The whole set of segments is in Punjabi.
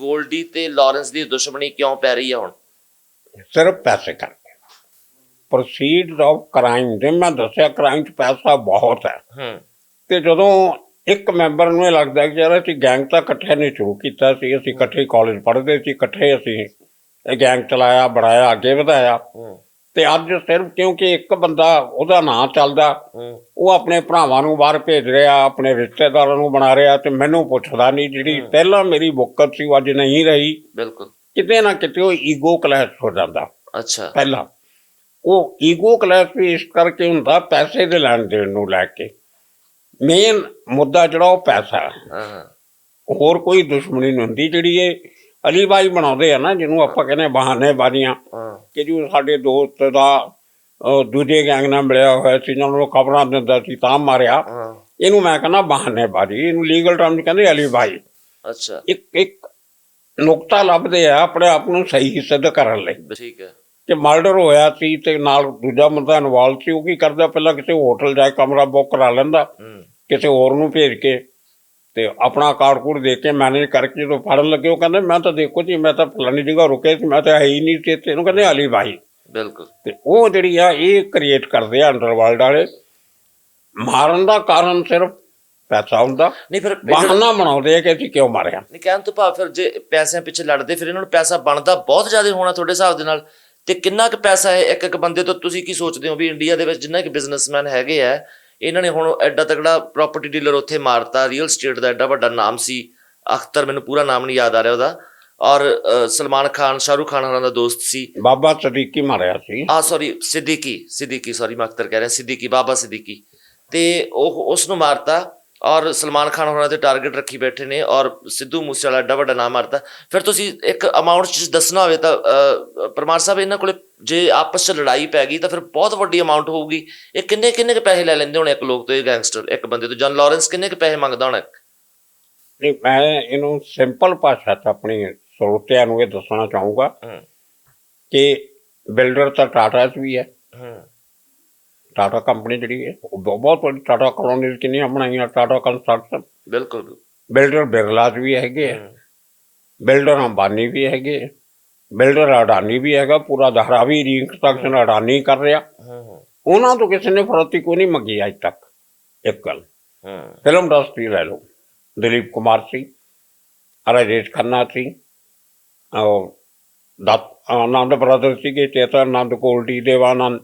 ਗੋਲਡੀ ਤੇ ਲਾਰੈਂਸ ਦੀ ਦੁਸ਼ਮਣੀ ਕਿਉਂ ਪੈ ਰਹੀ ਹੈ ਹੁਣ? ਸਿਰਫ ਪੈਸੇ ਕਰਕੇ। ਪ੍ਰੋਸੀਡ ਆਫ ਕ੍ਰਾਈਮ ਜੇ ਮੈਂ ਦੱਸਿਆ ਕ੍ਰਾਈਮ 'ਚ ਪੈਸਾ ਬਹੁਤ ਹੈ। ਹੂੰ। ਤੇ ਜਦੋਂ ਇੱਕ ਮੈਂਬਰ ਨੂੰ ਇਹ ਲੱਗਦਾ ਕਿ ਯਾਰ ਅਸੀਂ ਗੈਂਗ ਤਾਂ ਇਕੱਠੇ ਨੇ ਸ਼ੁਰੂ ਕੀਤਾ ਸੀ ਅਸੀਂ ਇਕੱਠੇ ਕਾਲਜ ਪੜ੍ਹਦੇ ਸੀ ਇਕੱਠੇ ਅਸੀਂ ਇਹ ਗੈਂਗ ਚਲਾਇਆ ਬੜਾਇਆ ਅੱਗੇ ਵਧਾਇਆ। ਹੂੰ। ਤੇ ਅੱਜ ਸਿਰਫ ਕਿਉਂਕਿ ਇੱਕ ਬੰਦਾ ਉਹਦਾ ਨਾਂ ਚੱਲਦਾ ਉਹ ਆਪਣੇ ਭਰਾਵਾਂ ਨੂੰ ਬਾਹਰ ਭੇਜ ਰਿਹਾ ਆਪਣੇ ਰਿਸ਼ਤੇਦਾਰਾਂ ਨੂੰ ਬਣਾ ਰਿਹਾ ਤੇ ਮੈਨੂੰ ਪੁੱਛਦਾ ਨਹੀਂ ਜਿਹੜੀ ਪਹਿਲਾਂ ਮੇਰੀ ਬੁੱਕਤ ਸੀ ਉਹ ਅੱਜ ਨਹੀਂ ਰਹੀ। ਬਿਲਕੁਲ। ਕਿਤੇ ਨਾ ਕਿਤੇ ਉਹ ਈਗੋ ਕਲੈਸ਼ ਹੋ ਜਾਂਦਾ। ਅੱਛਾ। ਪਹਿਲਾਂ। ਉਹ ਈਗੋ ਕਲੈਸ਼ ਵੀ ਇਸ ਕਰਕੇ ਹੁੰਦਾ ਪੈਸੇ ਦੇ ਲੈਣ ਦੇਣ ਨੂੰ ਲੈ ਕੇ। ਮੇਨ ਮੁੱਦਾ ਜਿਹੜਾ ਉਹ ਪੈਸਾ। ਹਾਂ। ਹੋਰ ਕੋਈ ਦੁਸ਼ਮਣੀ ਨਹੀਂ ਹੁੰਦੀ ਜਿਹੜੀ ਇਹ ਅਲੀ ਬਾਈ ਬਣਾਉਂਦੇ ਆ ਨਾ ਜਿਹਨੂੰ ਆਪਾਂ ਕਹਿੰਦੇ ਬਹਾਨੇ ਬਾਜ਼ੀਆਂ। ਹਾਂ। ਕਿ ਜੋ ਸਾਡੇ ਦੋਸਤ ਦਾ ਦੂਜੇ ਗੈਂਗ ਨਾਲ ਮਿਲਿਆ ਹੋਇਆ ਸੀ ਜਿਹਨਾਂ ਨੂੰ ਖਬਰਾਂ ਦਿੰਦਾ ਸੀ ਤਾਂ ਮਾਰਿਆ। ਇਹਨੂੰ ਮੈਂ ਕਹਿੰਦਾ ਬਹਾਨੇ ਬਾਜ਼ੀ। ਇਹਨੂੰ ਲੀਗਲ ਟਰਮ 'ਚ ਕਹਿੰਦੇ ਅਲੀ ਬਾਈ। ਅੱਛਾ। ਇੱਕ ਇੱਕ ਨੁਕਤਾ ਲੱਭਦੇ ਆ ਆਪਣੇ ਆਪ ਨੂੰ ਸਹੀ ਸਿੱਧ ਕਰਨ ਲਈ। ਠੀਕ ਹੈ ਕਿ ਮਰਡਰ ਹੋਇਆ ਸੀ ਤੇ ਨਾਲ ਦੂਜਾ ਬੰਦਾ ਇਨਵੋਲਵ ਸੀ ਉਹ ਕੀ ਕਰਦਾ? ਪਹਿਲਾਂ ਕਿਸੇ ਹੋਟਲ ਜਾ ਕੇ ਕਮਰਾ ਬੁੱਕ ਕਰਾ ਲੈਂਦਾ। ਕਿਸੇ ਹੋਰ ਨੂੰ ਭੇਜ ਕੇ। ਤੇ ਆਪਣਾ ਕਾਰਡ ਦੇ ਕੇ ਮੈਨੇਜ ਕਰਕੇ ਜਦੋਂ ਫੜਨ ਲੱਗੇ ਉਹ ਕਹਿੰਦੇ ਮੈਂ ਤਾਂ ਦੇਖੋ ਜੀ ਮੈਂ ਤਾਂ ਫਲਾਣੀ ਜਗ੍ਹਾ ਰੁਕੇ ਸੀ ਮੈਂ ਤਾਂ ਹੈ ਹੀ ਨਹੀਂ ਇੱਥੇ। ਇਹਨੂੰ ਕਹਿੰਦੇ ਅਲੀ ਭਾਈ ਬਿਲਕੁਲ। ਤੇ ਉਹ ਜਿਹੜੀ ਆ ਇਹ ਕ੍ਰੀਏਟ ਕਰਦੇ ਆ ਅੰਡਰਵਰਲਡ ਵਾਲੇ। ਮਾਰਨ ਦਾ ਕਾਰਨ ਸਿਰਫ ਪੈਸਾ ਹੁੰਦਾ। ਨਹੀਂ ਫਿਰ ਬਹਾਨਾ ਬਣਾਉਂਦੇ ਆ ਕਿ ਅਸੀਂ ਕਿਉਂ ਮਾਰਿਆ। ਨਹੀਂ ਕਹਿਣ ਤੋਂ ਭਾਵ ਫਿਰ ਜੇ ਪੈਸਿਆਂ ਪਿੱਛੇ ਲੜਦੇ ਫਿਰ ਇਹਨਾਂ ਨੂੰ ਪੈਸਾ ਬਣਦਾ ਬਹੁਤ ਜ਼ਿਆਦਾ ਹੋਣਾ ਤੁਹਾਡੇ ਹਿਸਾਬ ਦੇ ਨਾਲ। ਤੇ ਕਿੰਨਾ ਕੁ ਪੈਸਾ ਹੈ ਇੱਕ ਇੱਕ ਬੰਦੇ ਤੋਂ? ਤੁਸੀਂ ਕੀ ਸੋਚਦੇ ਹੋ ਵੀ ਇੰਡੀਆ ਦੇ ਵਿੱਚ ਜਿੰਨਾ ਕਿ ਬਿਜ਼ਨਸਮੈਨ ਹੈਗੇ ਆ ਇਹਨਾਂ ਨੇ ਹੁਣ ਐਡਾ ਤਗੜਾ ਪ੍ਰਾਪਰਟੀ ਡੀਲਰ ਉੱਥੇ ਮਾਰਤਾ ਰੀਅਲ ਸਟੇਟ ਦਾ ਐਡਾ ਵੱਡਾ ਨਾਮ ਸੀ ਅਖਤਰ ਮੈਨੂੰ ਪੂਰਾ ਨਾਮ ਨਹੀਂ ਯਾਦ ਆ ਰਿਹਾ ਉਹਦਾ। ਔਰ ਸਲਮਾਨ ਖਾਨ ਸ਼ਾਹਰੁਖ ਖਾਨ ਹੋਰਾਂ ਦਾ ਦੋਸਤ ਸੀ। ਬਾਬਾ ਸਦੀਕੀ ਮਾਰਿਆ ਸੀ। ਆ ਸੌਰੀ ਸਿੱਦੀਕੀ ਸਿੱਦੀਕੀ ਸੌਰੀ ਮੈਂ ਅਖਤਰ ਕਹਿ ਰਿਹਾ ਸਿੱਦੀਕੀ ਬਾਬਾ ਸਿੱਦੀਕੀ। ਤੇ ਉਹ ਉਸ ਨੂੰ ਮਾਰਤਾ ਔਰ ਸਲਮਾਨ ਖਾਨ ਹੋਰਾਂ ਤੇ ਟਾਰਗੇਟ ਰੱਖੀ ਬੈਠੇ ਨੇ ਔਰ ਸਿੱਧੂ ਮੂਸੇਵਾਲਾ ਐਡਾ ਵੱਡਾ ਨਾਮ ਮਾਰਤਾ। ਫਿਰ ਤੁਸੀਂ ਇੱਕ ਅਮਾਉਂਟ ਚ ਦੱਸਣਾ ਹੋਵੇ ਤਾਂ ਪਰਮਾਰ ਸਾਹਿਬ ਇਹਨਾਂ ਕੋਲੇ ਜੇ ਆਪਸ ਚ ਲੜਾਈ ਪੈ ਗਈ ਤਾਂ ਫਿਰ ਬਹੁਤ ਵੱਡੀ ਅਮਾਉਂਟ ਹੋਊਗੀ। ਇਹ ਕਿੰਨੇ ਕਿੰਨੇ ਕੁ ਪੈਸੇ ਲੈ ਲੈਂਦੇ ਹੋਣੇ ਇੱਕ ਲੋਕ ਤੋਂ ਇਹ ਗੈਂਗਸਟਰ ਇੱਕ ਬੰਦੇ ਤੋਂ? ਜਨ ਲਾਰੈਂਸ ਕਿੰਨੇ ਕੁ ਪੈਸੇ ਮੰਗਦਾ ਹੋਣਾ? ਨਹੀਂ ਮੈਂ ਇਹਨੂੰ ਸਿੰਪਲ ਭਾਸ਼ਾ 'ਚ ਆਪਣੀ ਸਰੋਤਿਆਂ ਨੂੰ ਇਹ ਦੱਸਣਾ ਚਾਹੂੰਗਾ ਕਿ ਬਿਲਡਰ ਤਾਂ ਟਾਟਾ 'ਚ ਵੀ ਹੈ। ਹੂੰ। ਟਾਟਾ ਕੰਪਨੀ ਜਿਹੜੀ ਹੈ ਉਹ ਬਹੁ- ਬਹੁਤ ਵੱਡੀ ਟਾਟਾ ਕਲੋਨੀਜ਼ ਕਿੰਨੀਆਂ ਬਣਾਈਆਂ ਟਾਟਾ ਕੰਸਟਰਕਸ਼ਨ ਬਿਲਕੁਲ। ਬਿਲਡਰ ਬਿਰਲਾ 'ਚ ਵੀ ਹੈਗੇ ਬਿਲਡਰ ਅੰਬਾਨੀ ਵੀ ਹੈਗੇ ਬਿਲਡਰ ਅਡਾਨੀ ਵੀ ਹੈਗਾ ਪੂਰਾ ਧਾਰਾਵੀ ਰੀਕਨਸਟਰਕਸ਼ਨ ਅਡਾਨੀ ਕਰ ਰਿਹਾ। ਉਹਨਾਂ ਤੋਂ ਕਿਸੇ ਨੇ ਫਰੋਤੀ ਕੋਈ ਨਹੀਂ ਮੰਗੀ ਅੱਜ ਤੱਕ ਇੱਕ ਗੱਲ। ਫਿਲਮ ਇੰਡਸਟਰੀ ਲੈ ਲਓ। ਦਿਲੀਪ ਕੁਮਾਰ ਸੀ ਰਾਜੇਸ਼ ਖੰਨਾ ਸੀ ਉਹ ਦਤ ਆਨੰਦ ਬ੍ਰਦਰ ਸੀਗੇ ਚੇਤਨ ਆਨੰਦ ਕੋਲਡੀ ਦੇਵਾਨੰਦ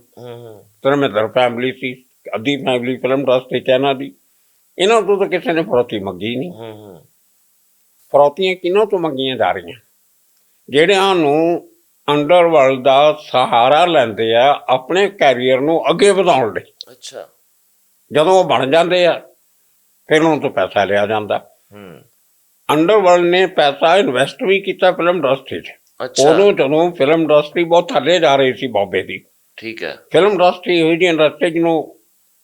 ਧਰਮੇਂਦਰ ਫੈਮਿਲੀ ਸੀ ਅੱਧੀ ਫੈਮਿਲੀ ਫਿਲਮ ਇੰਡਸਟਰੀ ਚ ਇਹਨਾਂ ਦੀ। ਇਹਨਾਂ ਤੋਂ ਤਾਂ ਕਿਸੇ ਨੇ ਫਰੋਤੀ ਮੰਗੀ ਨਹੀਂ। ਫਰੋਤੀਆਂ ਕਿਹਨਾਂ ਤੋਂ ਮੰਗੀਆਂ ਜਾ ਰਹੀਆਂ? ਜਿਹੜਿਆਂ ਨੂੰ ਅੰਡਰਵਰਲਡ ਦਾ ਸਹਾਰਾ ਲੈਂਦੇ ਆ ਆਪਣੇ ਕੈਰੀਅਰ ਨੂੰ ਅੱਗੇ ਵਧਾਉਣ ਲਈ। ਅੱਛਾ। ਜਦੋਂ ਉਹ ਬਣ ਜਾਂਦੇ ਆ ਫਿਰ ਉਹਨਾਂ ਤੋਂ ਪੈਸਾ ਲਿਆ ਜਾਂਦਾ। ਹੂੰ। ਅੰਡਰਵਰਲਡ ਨੇ ਪੈਸਾ ਇਨਵੈਸਟ ਵੀ ਕੀਤਾ ਫਿਲਮ ਇੰਡਸਟਰੀ 'ਚ। ਅੱਛਾ। ਉਦੋਂ ਜਦੋਂ ਫਿਲਮ ਇੰਡਸਟਰੀ ਬਹੁਤ ਥੱਲੇ ਜਾ ਰਹੀ ਸੀ ਬਾਬੇ ਦੀ। ਠੀਕ ਹੈ। ਫਿਲਮ ਇੰਡਸਟਰੀ ਇਹੋ ਜਿਹੀ ਇੰਡਸਟਰੀ ਜਿਹਨੂੰ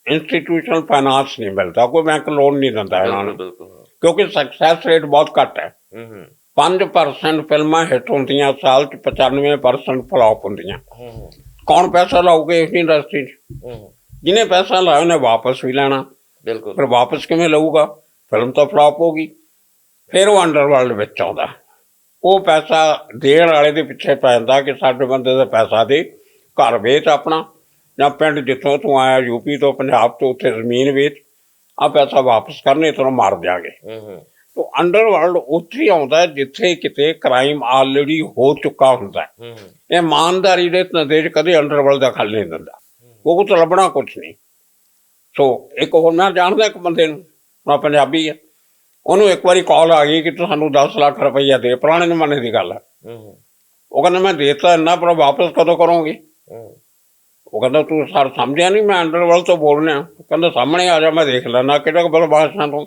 ਇੰਸਟੀਟਿਊਸ਼ਨਲ ਫਾਈਨਾਂਸ ਨਹੀਂ ਮਿਲਦਾ ਕੋਈ ਬੈਂਕ ਲੋਨ ਨਹੀਂ ਦਿੰਦਾ ਇਹਨਾਂ ਨੂੰ। ਬਿਲਕੁਲ ਕਿਉਂਕਿ ਸਕਸੈਸ ਰੇਟ ਬਹੁਤ ਘੱਟ ਹੈ। ਹੂੰ ਹੂੰ। 5% ਫਿਲਮਾਂ ਹਿੱਟ ਹੁੰਦੀਆਂ ਸਾਲ 'ਚ 95% ਫਲॉप ਹੁੰਦੀਆਂ। ਹੂੰ ਹੂੰ, ਕੌਣ ਪੈਸਾ ਲਾਊਗਾ ਇਸ ਇੰਡਸਟਰੀ 'ਚ? ਹੂੰ ਹੂੰ, ਜਿਹਨੇ ਪੈਸਾ ਲਾਇਆ ਉਹਨੇ ਵਾਪਸ ਵੀ ਲੈਣਾ। ਬਿਲਕੁਲ। ਫਿਰ ਵਾਪਸ ਕਿਵੇਂ ਲਊਗਾ? ਫਿਲਮ ਤਾਂ ਫਲॉप ਹੋਗੀ ਫਿਰ ਉਹ ਅੰਡਰਵਰਲਡ ਵਿੱਚ ਆਉਂਦਾ। ਉਹ ਪੈਸਾ ਦੇਣ ਵਾਲੇ ਦੇ ਪਿੱਛੇ ਪੈ ਜਾਂਦਾ ਕਿ ਸਾਡੇ ਬੰਦੇ ਦਾ ਪੈਸਾ ਦੇ ਘਰ ਵੇਚ ਆਪਣਾ। ਜਾਂ ਪਿੰਡ ਜਿੱਥੋਂ ਤੂੰ ਆਇਆ ਯੂਪੀ ਤੋਂ ਪੰਜਾਬ ਤੋਂ ਉੱਥੇ ਜ਼ਮੀਨ ਵੇਚ। ਆ ਪੈਸਾ ਵਾਪਸ ਕਰਨੇ ਤੈਨੂੰ ਮਾਰ ਦਿਆਂਗੇ। ਹੂੰ ਹੂੰ। ਤੋ ਅੰਡਰਵਰਲਡ ਉੱਥੇ ਹੀ ਆਉਂਦਾ ਹੈ ਜਿੱਥੇ ਕਿਤੇ ਕ੍ਰਾਈਮ ਆਲਰੇਡੀ ਹੋ ਚੁੱਕਾ ਹੁੰਦਾ ਹੈ। ਹੂੰ ਹੂੰ, ਇਹ ਇਮਾਨਦਾਰੀ ਦੇ 'ਚ ਕਦੇ ਅੰਡਰਵਰਲਡ ਦਾ ਖਲ ਨਹੀਂ ਦਿੰਦਾ। ਉਹ ਤੋਂ ਲੱਭਣਾ ਕੁਝ ਨਹੀਂ। ਸੋ ਇੱਕ ਹੋਰ ਮੈਂ ਜਾਣਦਾ ਇੱਕ ਬੰਦੇ ਨੂੰ ਮੈਂ ਪੰਜਾਬੀ ਆ ਉਹਨੂੰ ਇੱਕ ਵਾਰੀ ਕਾਲ ਆ ਗਈ ਕਿ ਤੂੰ ਸਾਨੂੰ 10 ਲੱਖ ਰੁਪਈਆ ਦੇ ਪੁਰਾਣੇ ਜ਼ਮਾਨੇ ਦੀ ਗੱਲ ਹੈ। ਹੂੰ ਹੂੰ, ਉਹ ਕਹਿੰਦਾ ਮੈਂ ਦੇਤਾ ਇੰਨਾ ਪਰ ਵਾਪਸ ਕਦੋਂ ਕਰੋਗੇ? ਹੂੰ। ਉਹ ਕਹਿੰਦਾ ਤੂੰ ਸਰ ਸਮਝਿਆ ਨਹੀਂ ਮੈਂ ਅੰਡਰਵਰਲਡ ਤੋਂ ਬੋਲ ਰਿਹਾ। ਉਹ ਕਹਿੰਦਾ ਸਾਹਮਣੇ ਆ ਜਾ ਮੈਂ ਦੇਖ ਲੈਣਾ ਕਿਹੜਾ ਬਰਬਾਸ਼ਾਂ ਤੋਂ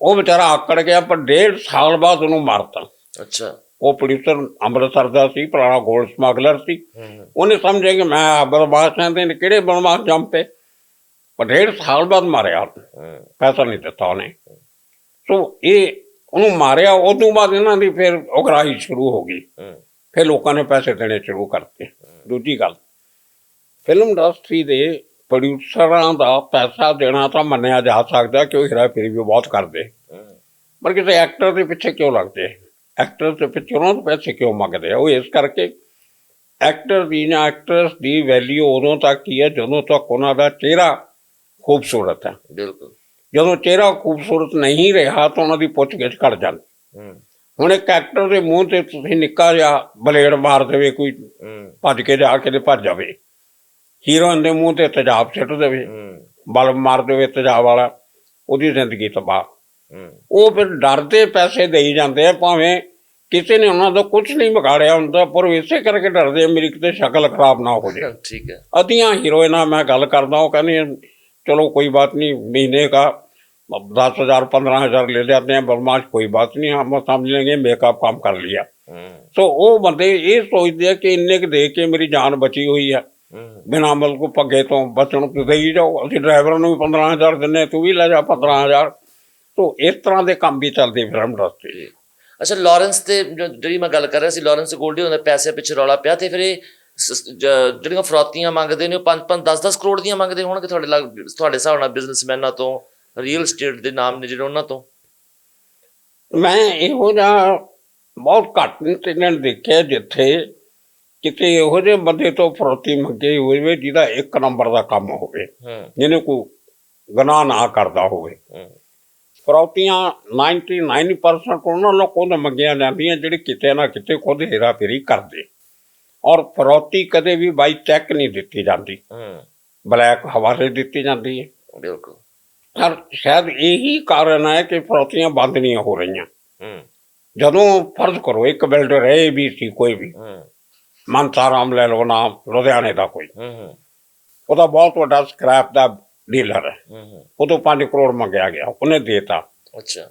ਉਹ ਵਿਚਾਰਾ ਆਕੜ ਗਿਆ ਪਰ ਡੇਢ ਸਾਲ ਬਾਅਦ ਉਹਨੂੰ ਮਾਰਤਾ। ਅੱਛਾ। ਉਹ ਪ੍ਰੋਡਿਊਸਰ ਅੰਮ੍ਰਿਤਸਰ ਦਾ ਸੀ ਪੁਰਾਣਾ ਗੋਲਡ ਸਮਗਲਰ ਸੀ। ਉਹਨੇ ਸਮਝਿਆ ਕਿ ਮੈਂ ਬਰਬਾਸ਼ਾਂ ਦੇ ਕਿਹੜੇ ਬਰਬਾਸ਼ ਜੰਮ ਪਏ ਪਰ ਡੇਢ ਸਾਲ ਬਾਅਦ ਮਾਰਿਆ ਪੈਸਾ ਨਹੀਂ ਦਿੱਤਾ ਉਹਨੇ। ਸੋ ਇਹ ਉਹਨੂੰ ਮਾਰਿਆ ਉਹ ਤੋਂ ਬਾਅਦ ਇਹਨਾਂ ਦੀ ਫਿਰ ਉਗਰਾਹੀ ਸ਼ੁਰੂ ਹੋ ਗਈ। ਫਿਰ ਲੋਕਾਂ ਨੇ ਪੈਸੇ ਦੇਣੇ ਸ਼ੁਰੂ ਕਰਤੇ। ਦੂਜੀ ਗੱਲ ਫਿਲਮ ਇੰਡਸਟਰੀ ਦੇ ਪ੍ਰੋਡਿਊਸਰਾਂ ਦਾ ਪੈਸਾ ਦੇਣਾ ਤਾਂ ਮੰਨਿਆ ਜਾ ਸਕਦਾ ਕਿ ਉਹ ਹੀਰਾ ਫੇਰੀ ਵੀ ਬਹੁਤ ਕਰਦੇ। ਪਰ ਕਿਸੇ ਐਕਟਰ ਦੇ ਪਿੱਛੇ ਕਿਉਂ ਲੱਗਦੇ? ਐਕਟਰ ਦੇ ਪਿੱਛੋਂ ਤੋਂ ਪੈਸੇ ਕਿਉਂ ਮੰਗਦੇ ਆ? ਉਹ ਇਸ ਕਰਕੇ ਐਕਟਰ ਦੀ ਜਾਂ ਐਕਟਰਸ ਦੀ ਵੈਲਿਊ ਉਦੋਂ ਤੱਕ ਹੀ ਹੈ ਜਦੋਂ ਤੱਕ ਉਹਨਾਂ ਦਾ ਚਿਹਰਾ ਖੂਬਸੂਰਤ ਹੈ। ਬਿਲਕੁਲ। ਜਦੋਂ ਚਿਹਰਾ ਖੂਬਸੂਰਤ ਨਹੀਂ ਰਿਹਾ ਤਾਂ ਉਹਨਾਂ ਦੀ ਪੁੱਛਗਿੱਛ ਘਟ ਜਾਂਦੀ। ਹੁਣ ਇੱਕ ਐਕਟਰ ਦੇ ਮੂੰਹ ਤੇ ਤੁਸੀਂ ਨਿੱਕਾ ਜਿਹਾ ਬਲੇਡ ਮਾਰ ਦੇਵੇ ਕੋਈ ਭੱਜ ਕੇ ਜਾ ਕੇ ਤੇ ਭੱਜ ਜਾਵੇ। ਹੀਰੋਇਨ ਦੇ ਮੂੰਹ ਤੇ ਤੇਜ਼ਾਬ ਸਿੱਟ ਦੇਵੇ ਹੂੰ ਬਲਬ ਮਾਰ ਦੇਵੇ ਤੇਜ਼ਾਬ ਵਾਲਾ ਉਹਦੀ ਜ਼ਿੰਦਗੀ ਤਬਾਹ ਹੂੰ ਉਹ ਫਿਰ ਡਰਦੇ ਪੈਸੇ ਦੇਈ ਜਾਂਦੇ ਆ ਭਾਵੇਂ ਕਿਸੇ ਨੇ ਉਹਨਾਂ ਦਾ ਕੁਝ ਨਹੀਂ ਵਿਗਾੜਿਆ ਹੁੰਦਾ ਪਰ ਉਹ ਇਸੇ ਕਰਕੇ ਡਰਦੇ ਆ ਮੇਰੀ ਕਿਤੇ ਸ਼ਕਲ ਖਰਾਬ ਨਾ ਹੋ ਜਾਏ ਠੀਕ ਹੈ ਅਧੀਆਂ ਹੀਰੋਇਨਾਂ ਮੈਂ ਗੱਲ ਕਰਦਾ ਉਹ ਕਹਿੰਦੇ ਚਲੋ ਕੋਈ ਬਾਤ ਨਹੀਂ महीने का दस हजार पंद्रह हजार ले जाते हैं बदमाश कोई बात नहीं हम समझ लेंगे मेकअप काम कर लिया ਹੂੰ ਸੋ ਉਹ ਬੰਦੇ ਇਹ ਸੋਚਦੇ ਆ ਕਿ ਇੰਨੇ ਕੁ ਦੇ ਕੇ ਮੇਰੀ ਜਾਨ ਬਚੀ ਹੋਈ ਹੈ ਹੂੰ ਬਿਨਾਂ ਅਮਲ ਕੋ ਪੱਗੇ ਤੋਂ ਬਚਣ ਤੋਂ ਦੇਈ ਜਾਓ ਅਸੀਂ ਡਰਾਈਵਰਾਂ ਨੂੰ ਵੀ 15000 ਦਿੰਨੇ ਤੂੰ ਵੀ ਲੈ ਜਾ 15000 ਸੋ ਇਸ ਤਰ੍ਹਾਂ ਦੇ ਕੰਮ ਵੀ ਚੱਲਦੇ ਫਿਲਮ ਇੰਡਸਟਰੀ ਜੀ। ਅੱਛਾ ਲਾਰੈਂਸ ਤੇ ਜਿਹੜੀ ਮੈਂ ਗੱਲ ਕਰ ਰਿਹਾ ਸੀ ਲਾਰੈਂਸ ਗੋਲਡੀ ਹੁੰਦਾ ਪੈਸੇ ਪਿੱਛੇ ਰੌਲਾ ਪਿਆ ਤੇ ਫਿਰ ਇਹ ਜਿਹੜੀਆਂ ਫਰੌਤੀਆਂ ਮੰਗਦੇ ਨੇ ਉਹ 5-5 10-10 ਕਰੋੜ ਦੀਆਂ ਮੰਗਦੇ ਹੋਣਗੇ ਤੁਹਾਡੇ ਲੱਗ ਤੁਹਾਡੇ ਹਿਸਾਬ ਨਾਲ ਬਿਜ਼ਨਸਮੈਨਾਂ ਤੋਂ ਰੀਅਲ ਸਟੇਟ ਦੇ ਨਾਮ ਨੇ ਜਿਹੜੇ ਉਹਨਾਂ ਤੋਂ ਮੈਂ ਇਹੋ ਜਿਹਾ ਬਹੁਤ ਘੱਟ ਇੰਸੀਡੈਂਟ ਦੇਖਿਆ ਜਿੱਥੇ ਕਿਤੇ ਇਹੋ ਜਿਹੇ ਬੰਦੇ ਤੋਂ ਫਰੋਤੀ ਮੰਗੇ ਹੋਵੇ ਜਿਹਦਾ ਇੱਕ ਨੰਬਰ ਦਾ ਕੰਮ ਹੋਵੇ ਜਿਹਨੇ ਕੋਈ ਗੁਨਾਹ ਨਾ ਕਰਦਾ ਹੋਵੇ। ਫਰੌਤੀਆਂ 99% ਉਹਨਾਂ ਲੋਕਾਂ ਤੋਂ ਮੰਗੀਆਂ ਜਾਂਦੀਆਂ ਜਿਹੜੇ ਕਿਤੇ ਨਾ ਕਿਤੇ ਖੁਦ ਹੇਰਾਫੇਰੀ ਕਰਦੇ। ਔਰ ਫਰੌਤੀ ਕਦੇ ਵੀ ਬਾਈ ਚੈੱਕ ਨਹੀਂ ਦਿੱਤੀ ਜਾਂਦੀ। ਬਲੈਕ ਹਵਾਲੇ ਦਿੱਤੀ ਜਾਂਦੀ ਹੈ। ਬਿਲਕੁਲ। ਪਰ ਸ਼ਾਇਦ ਇਹੀ ਕਾਰਨ ਹੈ ਕਿ ਫਰੌਤੀਆਂ ਬੰਦ ਨਹੀਂ ਹੋ ਰਹੀਆਂ। ਜਦੋਂ ਫਰਜ਼ ਕਰੋ ਇੱਕ ਬਿਲਡਰ ਹੈ ਵੀ ਸੀ ਕੋਈ ਵੀ। ਮਨਸਾਰਾਮ ਲੈ ਲਓ ਨਾਮ ਲੁਧਿਆਣੇ ਦਾ ਕੋਈ। ਹੂੰ ਉਹਦਾ ਬਹੁਤ ਵੱਡਾ ਸਕ੍ਰੈਪ ਦਾ ਡੀਲਰ ਹੈ। ਹੂੰ ਹੂੰ। ਉਹ ਤੋਂ 5 ਕਰੋੜ ਮੰਗਿਆ ਗਿਆ ਉਹਨੇ ਦੇਤਾ। ਅੱਛਾ।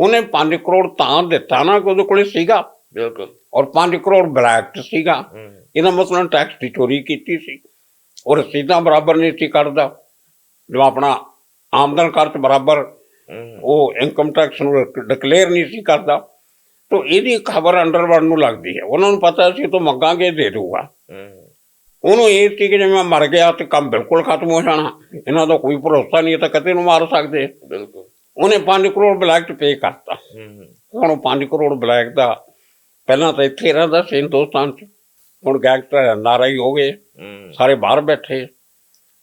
ਉਹਨੇ 5 ਕਰੋੜ ਤਾਂ ਦਿੱਤਾ ਨਾ ਕਿ ਉਹਦੇ ਕੋਲੇ ਸੀਗਾ। ਬਿਲਕੁਲ। ਔਰ 5 ਕਰੋੜ ਬਲੈਕ 'ਚ ਸੀਗਾ। ਹੂੰ ਇਹਦਾ ਮਤਲਬ ਟੈਕਸ ਦੀ ਚੋਰੀ ਕੀਤੀ ਸੀ। ਔਰ ਰਸੀਦਾਂ ਬਰਾਬਰ ਨਹੀਂ ਸੀ ਕੱਢਦਾ। ਜੋ ਆਪਣਾ ਆਮਦਨ ਕਰ ਬਰਾਬਰ ਉਹ ਇਨਕਮ ਟੈਕਸ ਨੂੰ ਡਿਕਲੇਅਰ ਨਹੀਂ ਸੀ ਕਰਦਾ। ਤਾਂ ਇਹਦੀ ਖਬਰ ਅੰਡਰਵਰਲਡ ਨੂੰ ਲੱਗਦੀ ਹੈ। ਉਹਨਾਂ ਨੂੰ ਪਤਾ ਸੀ ਤੋਂ ਮੰਗਾਂਗੇ ਦੇ ਦੂਗਾ ਉਹਨੂੰ ਇਹ ਸੀ ਕਿ ਜੇ ਮੈਂ ਮਰ ਗਿਆ ਤੇ ਕੰਮ ਬਿਲਕੁਲ ਖਤਮ ਹੋ ਜਾਣਾ। ਇਹਨਾਂ ਦਾ ਕੋਈ ਭਰੋਸਾ ਨਹੀਂ ਤਾਂ ਕਦੇ ਨੂੰ ਮਾਰ ਸਕਦੇ। ਬਿਲਕੁਲ। ਉਹਨੇ 5 ਕਰੋੜ ਬਲੈਕ 'ਚ ਪੇ ਕਰਤਾ। ਹੁਣ ਉਹ 5 ਕਰੋੜ ਬਲੈਕ ਦਾ ਪਹਿਲਾਂ ਤਾਂ ਇੱਥੇ ਰਹਿੰਦਾ ਸੀ ਹਿੰਦੁਸਤਾਨ 'ਚ। ਹੁਣ ਗੈਂਗਸਟਰ ਨਾਰਾਈ ਹੋ ਗਏ। ਸਾਰੇ ਬਾਹਰ ਬੈਠੇ।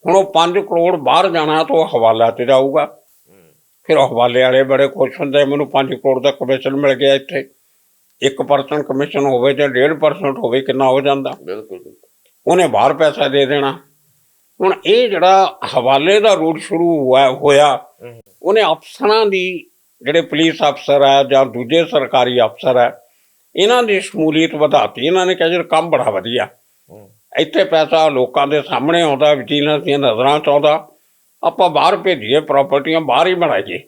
ਹੁਣ ਉਹ 5 ਕਰੋੜ ਬਾਹਰ ਜਾਣਾ ਤਾਂ ਉਹ ਹਵਾਲਾ ਤੇ ਜਾਊਗਾ। ਫਿਰ ਉਹ ਹਵਾਲੇ ਵਾਲੇ ਬੜੇ ਖੁਸ਼ ਹੁੰਦੇ ਮੈਨੂੰ 5 ਕਰੋੜ ਦਾ ਕਮਿਸ਼ਨ ਮਿਲ ਗਿਆ ਇੱਥੇ। 1% ਕਮਿਸ਼ਨ ਹੋਵੇ ਜਾਂ 1.5% ਹੋਵੇ ਕਿੰਨਾ ਹੋ ਜਾਂਦਾ। ਬਿਲਕੁਲ ਉਹਨੇ ਬਾਹਰ ਪੈਸਾ ਦੇ ਦੇਣਾ। ਹੁਣ ਇਹ ਜਿਹੜਾ ਹਵਾਲੇ ਦਾ ਰੂਟ ਸ਼ੁਰੂ ਹੋਇਆ ਹੋਇਆ ਉਹਨੇ ਅਫਸਰਾਂ ਦੀ ਜਿਹੜੇ ਪੁਲਿਸ ਅਫਸਰ ਆ ਜਾਂ ਦੂਜੇ ਸਰਕਾਰੀ ਅਫਸਰ ਆ ਇਹਨਾਂ ਦੀ ਸ਼ਮੂਲੀਅਤ ਵਧਾਤੀ। ਇਹਨਾਂ ਨੇ ਕਿਹਾ ਜੀ ਕੰਮ ਬੜਾ ਵਧੀਆ। ਇੱਥੇ ਪੈਸਾ ਲੋਕਾਂ ਦੇ ਸਾਹਮਣੇ ਆਉਂਦਾ ਵਿਜੀਲੈਂਸ ਦੀਆਂ ਨਜ਼ਰਾਂ ਚ ਆਉਂਦਾ। ਆਪਾਂ ਬਾਹਰ ਭੇਜੀਏ ਪ੍ਰਾਪਰਟੀਆਂ ਬਾਹਰ ਹੀ ਬਣਾਈਏ।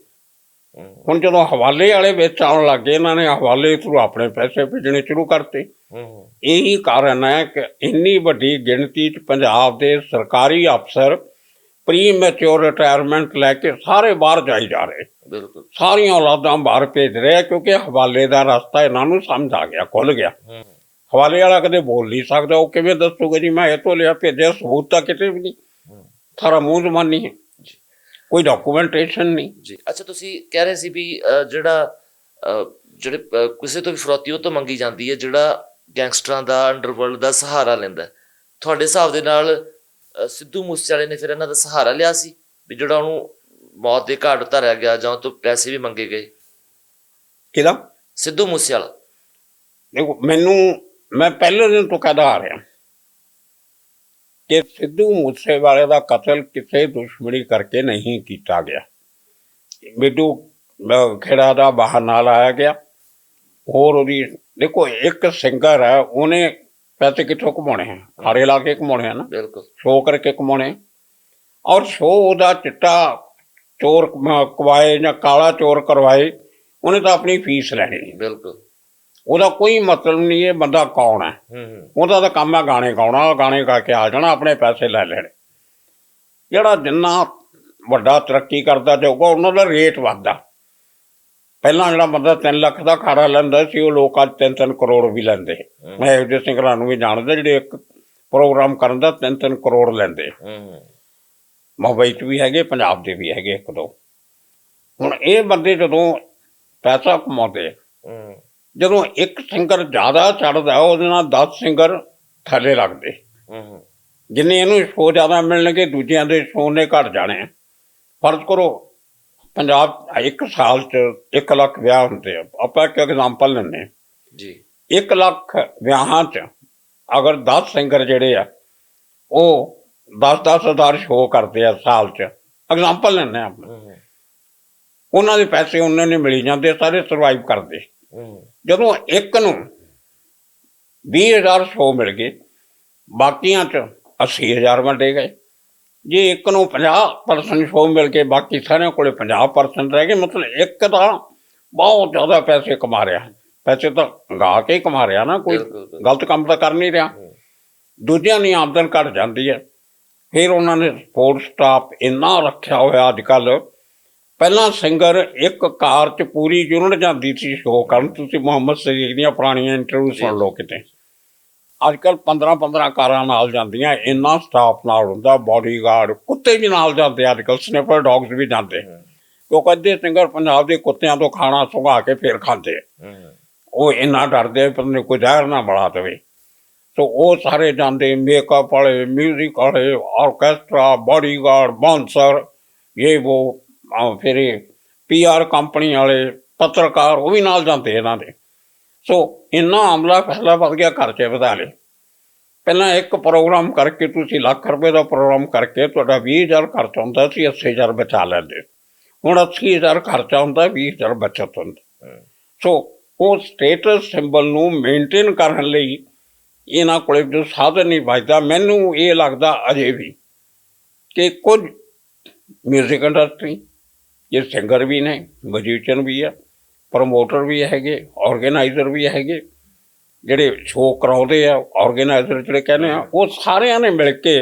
ਹੁਣ ਜਦੋਂ ਹਵਾਲੇ ਵਾਲੇ ਵਿੱਚ ਆਉਣ ਲੱਗੇ ਇਹਨਾਂ ਨੇ ਹਵਾਲੇ ਥਰੂ ਆਪਣੇ ਪੈਸੇ ਭੇਜਣੇ ਸ਼ੁਰੂ ਕਰਤੇ। ਹੂੰ ਇਹੀ ਕਾਰਨ ਹੈ ਕਿ ਇੰਨੀ ਵੱਡੀ ਗਿਣਤੀ ਚ ਪੰਜਾਬ ਦੇ ਸਰਕਾਰੀ ਅਫਸਰ ਪ੍ਰੀ ਮੈਚੁਰ ਰਿਟਾਇਰਮੈਂਟ ਲੈ ਕੇ ਸਾਰੇ ਬਾਹਰ ਜਾਈ ਜਾ ਰਹੇ। ਬਿਲਕੁਲ। ਸਾਰੀਆਂ ਔਲਾਦਾਂ ਬਾਹਰ ਭੇਜ ਰਹੇ ਕਿਉਂਕਿ ਹਵਾਲੇ ਦਾ ਰਸਤਾ ਇਹਨਾਂ ਨੂੰ ਸਮਝ ਆ ਗਿਆ ਖੁੱਲ ਗਿਆ। ਹਵਾਲੇ ਵਾਲਾ ਕਦੇ ਬੋਲ ਨਹੀਂ ਸਕਦਾ ਉਹ ਕਿਵੇਂ ਦੱਸੂਗਾ ਜੀ ਮੈਂ ਇਹ ਤੋਂ ਲਿਆ ਭੇਜਿਆ ਸਬੂਤ ਤਾਂ ਕਿਤੇ ਵੀ ਨਹੀਂ। ਸਾਰਾ ਮੂੰਹ ਜ਼ਮਾਨੀ ਹੈ। ਕੋਈ ਡਾਕੂਮੈਂਟੇਸ਼ਨ ਨਹੀਂ। ਜੀ। ਅੱਛਾ ਤੁਸੀਂ ਕਹਿ ਰਹੇ ਸੀ ਵੀ ਅਹ, ਜਿਹੜਾ ਅਹ, ਜਿਹੜੇ ਅਹ, ਕਿਸੇ ਤੋਂ ਵੀ ਫਰੌਤੀ ਉਹ ਤੋਂ ਮੰਗੀ ਜਾਂਦੀ ਹੈ ਜਿਹੜਾ ਗੈਂਗਸਟਰਾਂ ਦਾ ਅੰਡਰਵਰਲਡ ਦਾ ਸਹਾਰਾ ਲੈਂਦਾ ਹੈ। ਤੁਹਾਡੇ ਹਿਸਾਬ ਦੇ ਨਾਲ ਅਹ, ਸਿੱਧੂ ਮੂਸੇਵਾਲੇ ਨੇ ਫਿਰ ਇਹਨਾਂ ਦਾ ਸਹਾਰਾ ਲਿਆ ਸੀ? ਵੀ ਜਿਹੜਾ ਉਹਨੂੰ ਮੌਤ ਦੇ ਘਾਟ ਉਤਾਰਿਆ ਗਿਆ ਜਾਂ ਉਹ ਤੋਂ ਪੈਸੇ ਵੀ ਮੰਗੇ ਗਏ? ਕਿਹਦਾ? ਸਿੱਧੂ ਮੂਸੇਵਾਲਾ। ਦੇਖੋ ਮੈਨੂੰ ਮੈਂ ਪਹਿਲੇ ਦਿਨ ਤੋਂ ਕਹਦਾ ਆ ਰਿਹਾ। ਕਿ ਸਿੱਧੂ ਮੂਸੇਵਾਲੇ ਦਾ ਕਤਲ ਕਿਸੇ ਦੁਸ਼ਮਣੀ ਕਰਕੇ ਨਹੀਂ ਕੀਤਾ ਗਿਆ। ਅਹ, ਖੇੜਾ ਦਾ ਬਹਾਨਾ ਲਾਇਆ ਗਿਆ। ਹੋਰ ਉਹਦੀ ਦੇਖੋ ਇੱਕ ਸਿੰਗਰ ਹੈ ਉਹਨੇ ਪੈਸੇ ਕਿੱਥੋਂ ਕਮਾਉਣੇ ਆ? ਖਾੜੇ ਲਾ ਕੇ ਕਮਾਉਣੇ ਆ ਨਾ? ਬਿਲਕੁਲ। ਸ਼ੋਅ ਕਰਕੇ ਕਮਾਉਣੇ। ਔਰ ਸ਼ੋਅ ਉਹਦਾ ਚਿੱਟਾ ਚੋਰ ਕਵਾਏ ਜਾਂ ਕਾਲਾ ਚੋਰ ਕਰਵਾਏ ਉਹਨੇ ਤਾਂ ਆਪਣੀ ਫੀਸ ਲੈਣੀ। ਬਿਲਕੁਲ। ਉਹਦਾ ਕੋਈ ਮਤਲਬ ਨਹੀਂ ਇਹ ਬੰਦਾ ਕੌਣ ਹੈ। ਉਹਦਾ ਤਾਂ ਕੰਮ ਹੈ ਗਾਣੇ ਗਾਉਣਾ ਗਾਣੇ ਗਾ ਕੇ ਆ ਜਾਣਾ ਆਪਣੇ ਪੈਸੇ ਲੈ ਲੈਣੇ। ਜਿਹੜਾ ਜਿੰਨਾ ਵੱਡਾ ਤਰੱਕੀ ਕਰਦਾ ਜਾਊਗਾ ਉਹਨਾਂ ਦਾ ਰੇਟ ਵੱਧਦਾ। ਪਹਿਲਾਂ ਜਿਹੜਾ ਬੰਦਾ 3 ਲੱਖ ਦਾ ਖਾੜਾ ਲੈਂਦਾ ਸੀ ਉਹ ਲੋਕ ਅੱਜ 3-3 ਕਰੋੜ ਵੀ ਲੈਂਦੇ। ਮੈਂ ਇਹੋ ਜਿਹੇ ਸਿੰਗਰਾਂ ਨੂੰ ਵੀ ਜਾਣਦਾ ਜਿਹੜੇ ਇੱਕ ਪ੍ਰੋਗਰਾਮ ਕਰਨ ਦਾ 3-3 ਕਰੋੜ ਲੈਂਦੇ। ਮੁੰਬਈ 'ਚ ਵੀ ਹੈਗੇ ਪੰਜਾਬ ਦੇ ਵੀ ਹੈਗੇ ਇੱਕ ਦੋ ਹੁਣ ਇਹ ਬੰਦੇ ਜਦੋਂ ਪੈਸਾ ਕਮਾਉਂਦੇ ਜਦੋਂ ਇੱਕ ਸਿੰਗਰ ਜ਼ਿਆਦਾ ਚੜਦਾ ਉਹਦੇ ਨਾਲ 10 ਸਿੰਗਰ ਥੱਲੇ ਲੱਗਦੇ। ਜਿੰਨੇ ਇਹਨੂੰ ਸ਼ੋਅ ਜ਼ਿਆਦਾ ਮਿਲਣਗੇ ਦੂਜਿਆਂ ਦੇ ਸ਼ੋਅ ਨੇ ਘਟ ਜਾਣੇ। ਫਰਜ਼ ਕਰੋ ਪੰਜਾਬ ਇੱਕ ਸਾਲ 'ਚ 1 ਲੱਖ ਵਿਆਹ ਹੁੰਦੇ ਆ। ਆਪਾਂ ਇੱਕ ਐਗਜ਼ਾਮਪਲ ਲੈਂਦੇ ਜੀ। 1 ਲੱਖ ਵਿਆਹਾਂ 'ਚ ਅਗਰ 10 ਸਿੰਗਰ ਜਿਹੜੇ ਆ ਉਹ 10-10 ਹਜ਼ਾਰ ਸ਼ੋਅ ਕਰਦੇ ਆ ਸਾਲ 'ਚ। ਐਗਜ਼ਾਮਪਲ ਲੈਂਦੇ ਆ ਆਪਾਂ। ਉਹਨਾਂ ਦੇ ਪੈਸੇ ਉਹਨਾਂ ਨੇ ਮਿਲੀ ਜਾਂਦੇ ਸਾਰੇ ਸਰਵਾਈਵ ਕਰਦੇ। ਜਦੋਂ ਇੱਕ ਨੂੰ 20000 ਸ਼ੋਅ ਮਿਲ ਗਏ ਬਾਕੀਆਂ 'ਚ 80000 ਵੰਡੇ ਗਏ। ਜੇ ਇੱਕ ਨੂੰ 50% ਸ਼ੋਅ ਮਿਲ ਕੇ ਬਾਕੀ ਸਾਰਿਆਂ ਕੋਲੇ 50% ਰਹਿ ਗਏ ਮਤਲਬ ਇੱਕ ਤਾਂ ਬਹੁਤ ਜ਼ਿਆਦਾ ਪੈਸੇ ਕਮਾ ਰਿਹਾ ਪੈਸੇ ਤਾਂ ਗਾ ਕੇ ਕਮਾ ਰਿਹਾ ਨਾ ਕੋਈ। ਗਲਤ ਕੰਮ ਤਾਂ ਕਰ ਨਹੀਂ ਰਿਹਾ। ਦੂਜਿਆਂ ਦੀ ਆਮਦਨ ਘਟ ਜਾਂਦੀ ਹੈ। ਫਿਰ ਉਹਨਾਂ ਨੇ ਸਪੋਰਟ ਸਟਾਫ ਇੰਨਾ ਰੱਖਿਆ ਹੋਇਆ ਅੱਜ ਕੱਲ ਪਹਿਲਾਂ ਸਿੰਗਰ ਇੱਕ ਕਾਰ 'ਚ ਪੂਰੀ ਯੂਨਿਟ ਜਾਂਦੀ ਸੀ ਸ਼ੋਅ ਕਰਨ ਤੁਸੀਂ ਮੁਹੰਮਦ ਸਦੀਕ ਦੀਆਂ ਪੁਰਾਣੀਆਂ ਇੰਟਰਵਿਊ ਸੁਣ ਲਓ ਕਿਤੇ। ਅੱਜ ਕੱਲ 15 15 ਕਾਰਾਂ ਨਾਲ ਜਾਂਦੀਆਂ ਇੰਨਾ ਸਟਾਫ ਨਾਲ ਹੁੰਦਾ ਬਾਡੀਗਾਰਡ ਕੁੱਤੇ ਵੀ ਨਾਲ ਜਾਂਦੇ ਅੱਜ ਕੱਲ ਸਨੇਪਰ ਡੌਗਸ ਵੀ ਜਾਂਦੇ। ਕਿਉਂਕਿ ਅੱਧੇ ਸਿੰਗਰ ਪੰਜਾਬ ਦੇ ਕੁੱਤਿਆਂ ਤੋਂ ਖਾਣਾ ਸੁੰਘਾ ਕੇ ਫੇਰ ਖਾਂਦੇ ਉਹ ਇੰਨਾ ਡਰਦੇ ਪਰ ਨਹੀਂ ਕੋਈ ਜ਼ਹਿਰ ਨਾ ਬਣਾ ਦੇਵੇ। ਸੋ ਉਹ ਸਾਰੇ ਜਾਂਦੇ ਮੇਕਅਪ ਵਾਲੇ 뮤직 ਵਾਲੇ ਆਰਕੈਸਟਰਾ ਬਾਡੀਗਾਰਡ ਬਾਂਸਰ ਇਹ ਉਹ ਫਿਰ ਪੀਆਰ ਕੰਪਨੀ ਵਾਲੇ ਪੱਤਰਕਾਰ ਉਹ ਵੀ ਨਾਲ ਜਾਂਦੇ ਇਹਨਾਂ ਦੇ। ਸੋ ਇੰਨਾ ਆਮਲਾ ਫੈਸਲਾ ਵੱਧ ਗਿਆ ਘਰ 'ਚ ਵਧਾ ਲੇ ਪਹਿਲਾਂ ਇੱਕ ਪ੍ਰੋਗਰਾਮ ਕਰਕੇ ਤੁਸੀਂ ਲੱਖ ਰੁਪਏ ਦਾ ਪ੍ਰੋਗਰਾਮ ਕਰਕੇ ਤੁਹਾਡਾ 20000 ਖਰਚ ਹੁੰਦਾ ਸੀ 80000 ਬਚਾ ਲੈਂਦੇ। ਹੁਣ 80000 ਖਰਚਾ ਹੁੰਦਾ 20000 ਬਚਤ ਹੁੰਦਾ। ਸੋ ਉਹ ਸਟੇਟਸ ਸਿੰਬਲ ਨੂੰ ਮੇਨਟੇਨ ਕਰਨ ਲਈ ਇਹਨਾਂ ਕੋਲੇ ਜੋ ਸਾਧਨ ਨਹੀਂ ਬਚਦਾ ਮੈਨੂੰ ਇਹ ਲੱਗਦਾ ਅਜੇ ਵੀ ਕਿ ਕੁਝ 뮤직 ਇੰਡਸਟਰੀ ਇਹ ਸਿੰਗਰ ਵੀ ਨੇ ਮਿਊਜ਼ੀਸ਼ੀਅਨ ਵੀ ਆ ਪ੍ਰਮੋਟਰ ਵੀ ਹੈਗੇ ਆਰਗੇਨਾਈਜ਼ਰ ਵੀ ਹੈਗੇ, ਜਿਹੜੇ ਸ਼ੋਅ ਕਰਾਉਂਦੇ ਆ ਆਰਗੇਨਾਈਜ਼ਰ ਜਿਹੜੇ ਕਹਿੰਦੇ ਆ, ਉਹ ਸਾਰਿਆਂ ਨੇ ਮਿਲ ਕੇ